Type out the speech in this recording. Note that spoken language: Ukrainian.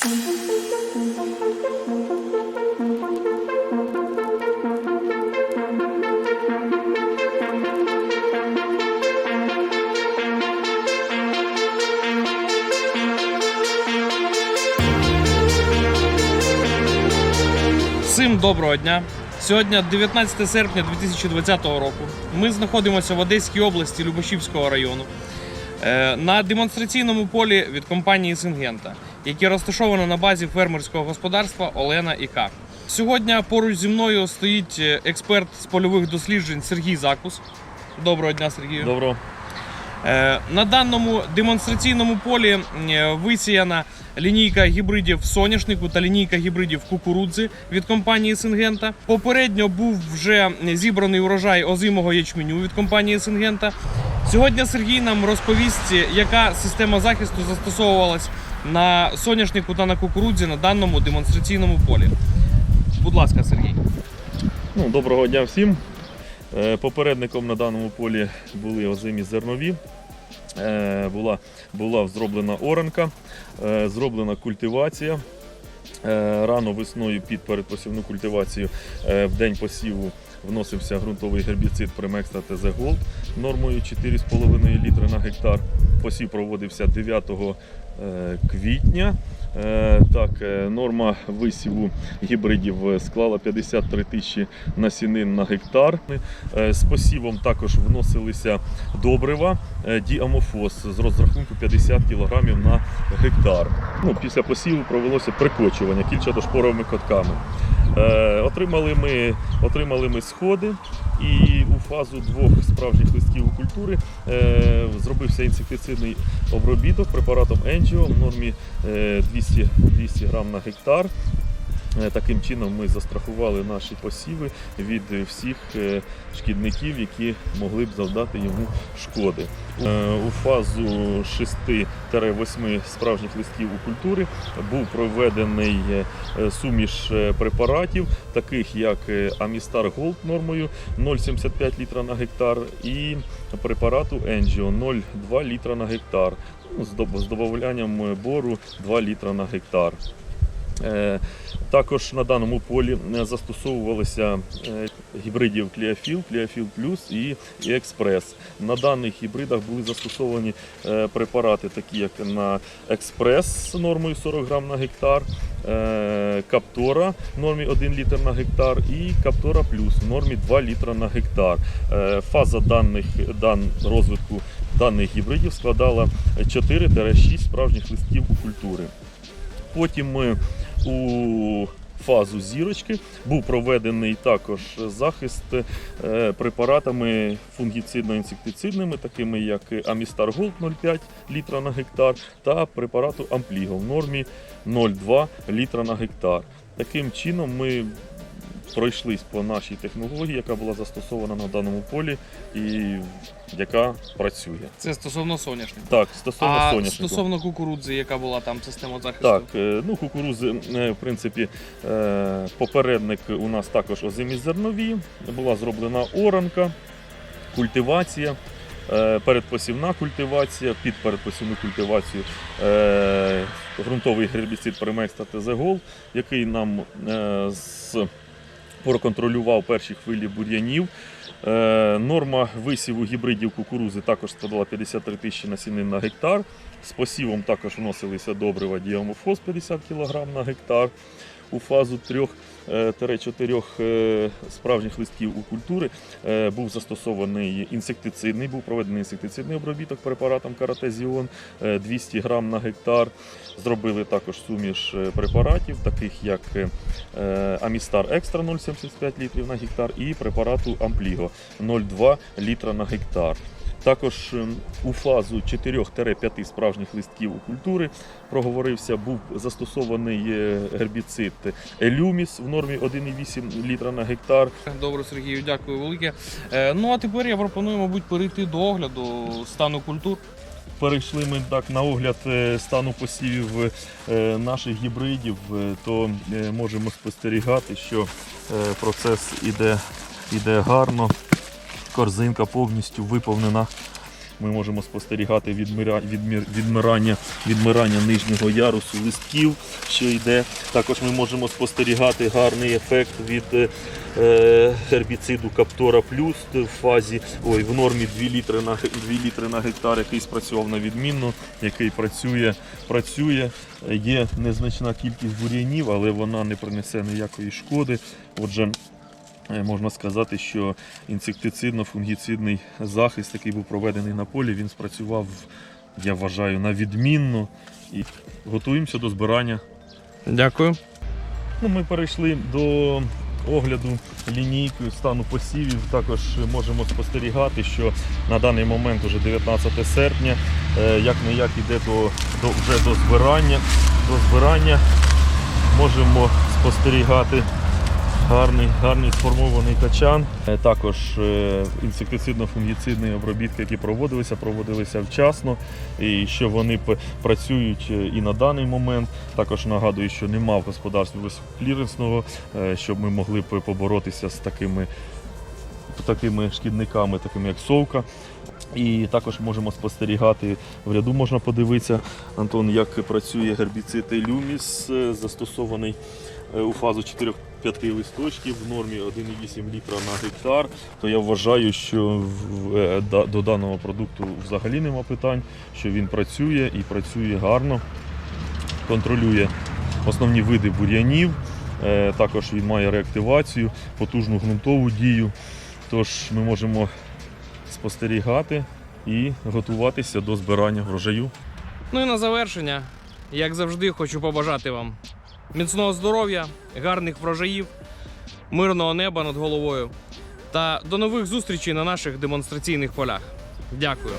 Всім доброго дня. Сьогодні 19 серпня 2020 року. Ми знаходимося в Одеській області Любашівського району е, на демонстраційному полі від компанії Сингента, яке розташовано на базі фермерського господарства Олена і К. Сьогодні поруч зі мною стоїть е, експерт з польових досліджень Сергій Закус. Доброго дня, Сергію. Добро. Е, На даному демонстраційному полі е, висіяна лінійка гібридів соняшнику та лінійка гібридів кукурудзи від компанії Сингента. Попередньо був вже зібраний урожай озимого ячменю від компанії Сингента. Сьогодні Сергій нам розповість, яка система захисту застосовувалась на соняшнику та на кукурудзі на даному демонстраційному полі. Будь ласка, Сергій. Ну, доброго дня всім. Е, Попередником на даному полі були озимі зернові. Е, Була, була зроблена оранка, е, зроблена культивація. Е, Рано весною під передпосівну культивацію е, в день посіву вносився ґрунтовий гербіцид Примекста ТЗ Голд нормою 4,5 літри на гектар. Посів проводився 9 е, квітня. Е, Так, е, норма висіву гібридів склала 53 тисячі насінин на гектар. Е, З посівом також вносилися добрива е, діамофос з розрахунку 50 кг на гектар. Ну, після посіву провелося прикочування кільчатошпоровими котками. Е, Отримали ми, отримали ми сходи і фазу двох справжніх листків у культури е, зробився інсектицидний обробіток препаратом Енджіо в нормі е, 200, 200 грам на гектар. Е, Таким чином ми застрахували наші посіви від всіх е, шкідників, які могли б завдати йому шкоди. Е, У фазу 6-8 справжніх листків у культури був проведений е, суміш е, препаратів, таких як е, Амістар Голд нормою 0,75 літра на гектар і препарату Енджіо 0,2 літра на гектар ну, з додаванням бору 2 літра на гектар. Е, Також на даному полі е, застосовувалися е, гібридів Кліафіл, Кліафіл Плюс і, Експрес. На даних гібридах були застосовані препарати, такі як на Експрес з нормою 40 грам на гектар, Каптора в нормі 1 літр на гектар і Каптора Плюс в нормі 2 літра на гектар. Фаза даних дан розвитку даних гібридів складала 4-6 справжніх листків у культури. Потім ми у фазу зірочки був проведений також захист е, препаратами фунгіцидно-інсектицидними, такими як Амістар Голд 0,5 літра на гектар та препарату Ампліго в нормі 0,2 літра на гектар. Таким чином ми пройшлись по нашій технології, яка була застосована на даному полі і яка працює. Це стосовно соняшнику. Так, стосовно А соняшнику. стосовно кукурудзи, яка була там система захисту? Так, е, ну кукурузи, е, в принципі, е, попередник у нас також озимі зернові. Була зроблена оранка, культивація, передпосівна культивація, під передпосівну культивацію ґрунтовий гербіцид Примекста ТЗ Гол, який нам з проконтролював перші хвилі бур'янів. Е, Норма висіву гібридів кукурузи також складала 53 тисячі насінин на гектар. З посівом також вносилися добрива діамофос 50 кг на гектар. У фазу 3-4 е, справжніх листків у культури е, був застосований інсектицидний, був проведений інсектицидний обробіток препаратом Каратезіон 200 грам на гектар. Зробили також суміш е, препаратів, таких як е, Амістар Екстра 0,75 літрів на гектар і препарату Ампліго 0,2 літра на гектар. Також ем, у фазу 4-5 справжніх листків у культури проговорився, був застосований е, гербіцид Елюміс в нормі 1,8 літра на гектар. Добре, Сергію, дякую велике. Е, Ну а тепер я пропоную, мабуть, перейти до огляду стану культур. Перейшли ми так на огляд е, стану посівів наших гібридів, то можемо спостерігати, що процес іде, іде гарно. Корзинка повністю виповнена ми можемо спостерігати відмира- відмір- відмирання, відмирання нижнього ярусу листків, що йде. Також ми можемо спостерігати гарний ефект від е, гербіциду Каптора Плюс в фазі ой, в нормі 2 літри на 2 літри на гектар, який спрацював на відмінно, який працює, працює. Є незначна кількість бур'янів, але вона не принесе ніякої шкоди. Отже, можна сказати, що інсектицидно-фунгіцидний захист, який був проведений на полі, він спрацював, я вважаю, на відмінно. І готуємося до збирання Дякую. Ну, ми перейшли до огляду лінійки стану посівів. Також можемо спостерігати, що на даний момент уже 19 серпня, е, як не як іде до, до, вже до збирання. До збирання можемо спостерігати гарний, гарний сформований качан. Е, Також е, інсектицидно-фунгіцидні обробітки, які проводилися, проводилися вчасно і що вони працюють е, і на даний момент. Також нагадую, що нема в господарстві висококліренсного, щоб ми могли поборотися з такими, такими шкідниками, такими як совка. І також можемо спостерігати в ряду, можна подивитися, Антон, як працює гербіцид Люміс, застосований у фазу 4-5 листочків в нормі 1,8 літра на гектар, то я вважаю, що е, до даного продукту взагалі нема питань, що він працює і працює гарно, контролює основні види бур'янів. Е, Також він має реактивацію, потужну ґрунтову дію. Тож ми можемо спостерігати і готуватися до збирання врожаю. Ну і на завершення, як завжди, хочу побажати вам міцного здоров'я, гарних врожаїв, мирного неба над головою та до нових зустрічей на наших демонстраційних полях. Дякую.